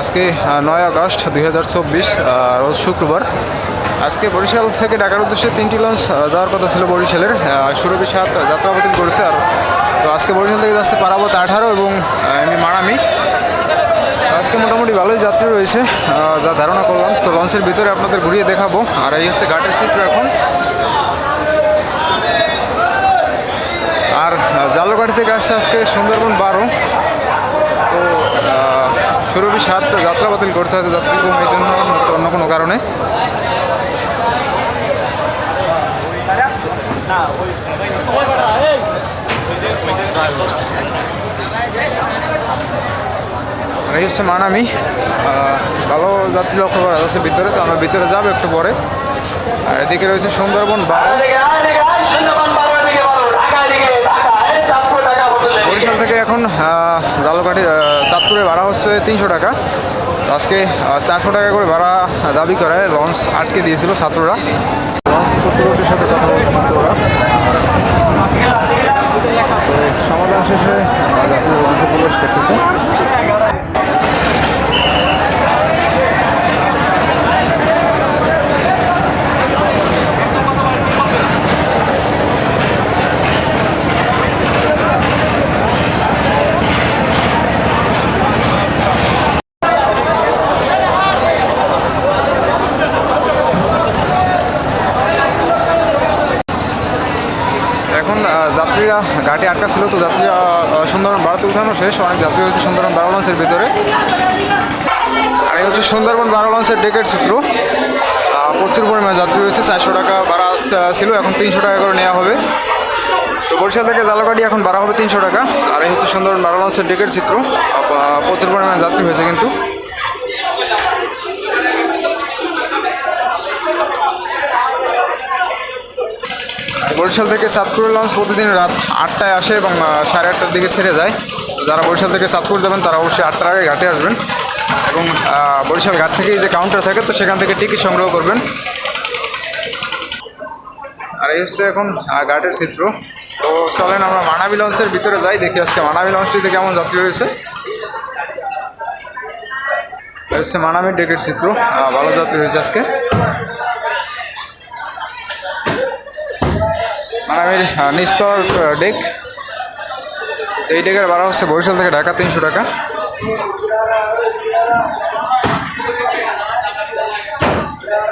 আজকে নয় আগস্ট দুই হাজার চব্বিশ রোজ শুক্রবার। আজকে বরিশাল থেকে ঢাকার উদ্দেশ্যে তিনটি লঞ্চ যাওয়ার কথা ছিল বরিশালের। সুরভি সাত যাত্রা বাতিল করেছে আর, তো আজকে বরিশাল থেকে যাচ্ছে পারাবত আঠারো এবং এমনি মারামি আজকে মোটামুটি ভালোই যাত্রী রয়েছে যা ধারণা করলাম। তো লঞ্চের ভিতরে আপনাদের ঘুরিয়ে দেখাবো। আর এই হচ্ছে ঘাটের চিত্র এখন। আর জালুঘাট থেকে আসছে আজকে সুন্দরবন বারো। সুরভি সাত যাত্রা বাতিল করছে হয়তো যাত্রী কম এই জন্য অন্য কোনো কারণে। এই হচ্ছে মানামি। ভালো যাত্রী লক্ষ্য করা যাচ্ছে ভিতরে, তো আমরা ভিতরে যাব একটু পরে। আর এদিকে রয়েছে সুন্দরবন বারো বরিশাল থেকে এখন আহ, জালকাঠি আহ, চাঁদপুরে ভাড়া হচ্ছে তিনশো টাকা। আজকে চারশো টাকা করে ভাড়া দাবি করে, লঞ্চ আটকে দিয়েছিল ছাত্ররা। লঞ্চ কর্তৃপক্ষের সাথে কথা বলছে তো সমাধান শেষে লঞ্চে প্রবেশ করতেছে। এখন যাত্রীরা গাড়ি আটকা ছিল তো যাত্রীরা সুন্দরবন বারোতে উঠানো শেষ। অনেক যাত্রী হয়েছে সুন্দরবন বারো লঞ্চের ভিতরে। আর এই হচ্ছে সুন্দরবন বারো লঞ্চের ডেকের চিত্র। প্রচুর পরিমাণে যাত্রী হয়েছে চারশো টাকা আহ, ছিল এখন তিনশো টাকা করে নেওয়া হবে। তো বরিশাল থেকে জালগাড়ি এখন বাড়া হবে তিনশো টাকা। আর এই হচ্ছে সুন্দরবন বারো লঞ্চের ডেকের চিত্র। প্রচুর পরিমাণে যাত্রী হয়েছে কিন্তু। বরিশাল থেকে চাঁদপুর লঞ্চ প্রতিদিন রাত আটটায় আসে এবং সাড়ে আটটার দিকে ছেড়ে যায়। যারা বরিশাল থেকে চাঁদপুর যাবেন, তারা অবশ্যই আটটার আগে ঘাটে আসবেন। এবং বরিশাল ঘাট থেকে যে কাউন্টার থাকে, তো সেখান থেকে টিকিট সংগ্রহ করবেন। আর এই হচ্ছে এখন ঘাটের চিত্র। তো চলেন আমরা মানাবি লঞ্চের ভিতরে যাই, দেখি আজকে মানাবি লঞ্চটিতে কেমন যাত্রী এই হচ্ছে মানাবি ডেকের চিত্র। ভালো যাত্রী হয়েছে আজকে। আহ, নিস্তর ডেক। এই ডেকের ভাড়া হচ্ছে বরিশাল থেকে ঢাকা তিনশো টাকা।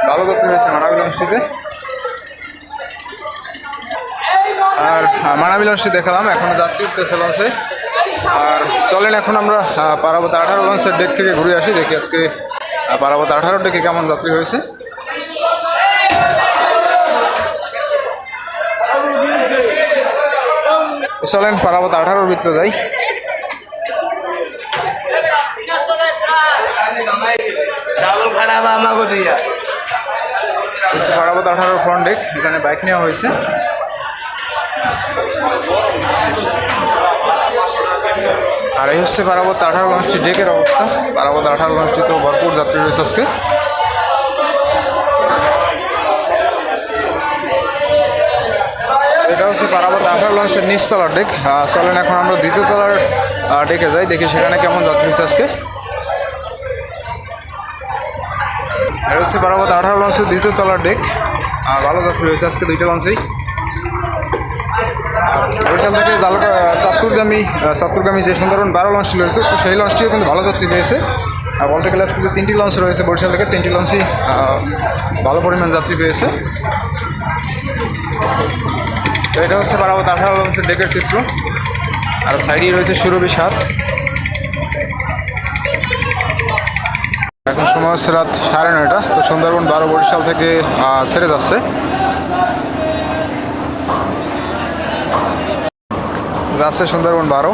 ভালো যাত্রী হয়েছে মানাবি লঞ্চটিতে আর আহ, মানাবি লঞ্চটি দেখালাম এখনও যাত্রী উঠতেছে লঞ্চে আর চলেন এখন আমরা পারাবত আঠারো লঞ্চের ডেক থেকে ঘুরে আসি দেখি আজকে পারাবত আঠারো ডেকে কেমন যাত্রী হয়েছে। চলেন পারাবত আঠারোর ভিতরে যাই। পারাবত আঠারোর ফ্রন্ট ডেক এখানে বাইক নেওয়া হয়েছে। আর এই হচ্ছে পারাবত আঠারো লঞ্চটি ডেকের অবস্থা। পারাবত আঠারো তো ভরপুর যাত্রী রয়েছে আজকে। হচ্ছে পারাবত আঠারো লঞ্চের নিচতলার ডেক চলেন এখন আমরা দ্বিতীয় তলার ডেকে যাই, দেখি সেখানে কেমন যাত্রী হচ্ছে আজকে। এটা হচ্ছে পারাবত আঠারো লঞ্চের দ্বিতীয় তলার ডেক আর ভালো যাত্রী রয়েছে আজকে দুইটা লঞ্চেই। বরিশাল থেকে জালকা চাঁদপুরগামী চাঁদপুরগামী যে সুন্দরবন বারো লঞ্চটি রয়েছে, তো সেই লঞ্চটিও কিন্তু ভালো যাত্রী পেয়েছে। আর বলতে গেলে আজকে যে তিনটি লঞ্চ রয়েছে বরিশাল থেকে, তিনটি লঞ্চই ভালো পরিমাণ যাত্রী পেয়েছে। তো এটা হচ্ছে পারাবত আঠারো হচ্ছে ডেকের চিত্র আর সাইডে রয়েছে সুরভি সাত এখন সময় হচ্ছে রাত সাড়ে নয়টা, তো সুন্দরবন বারো বরিশাল থেকে ছেড়ে যাচ্ছে। যাচ্ছে সুন্দরবন বারো।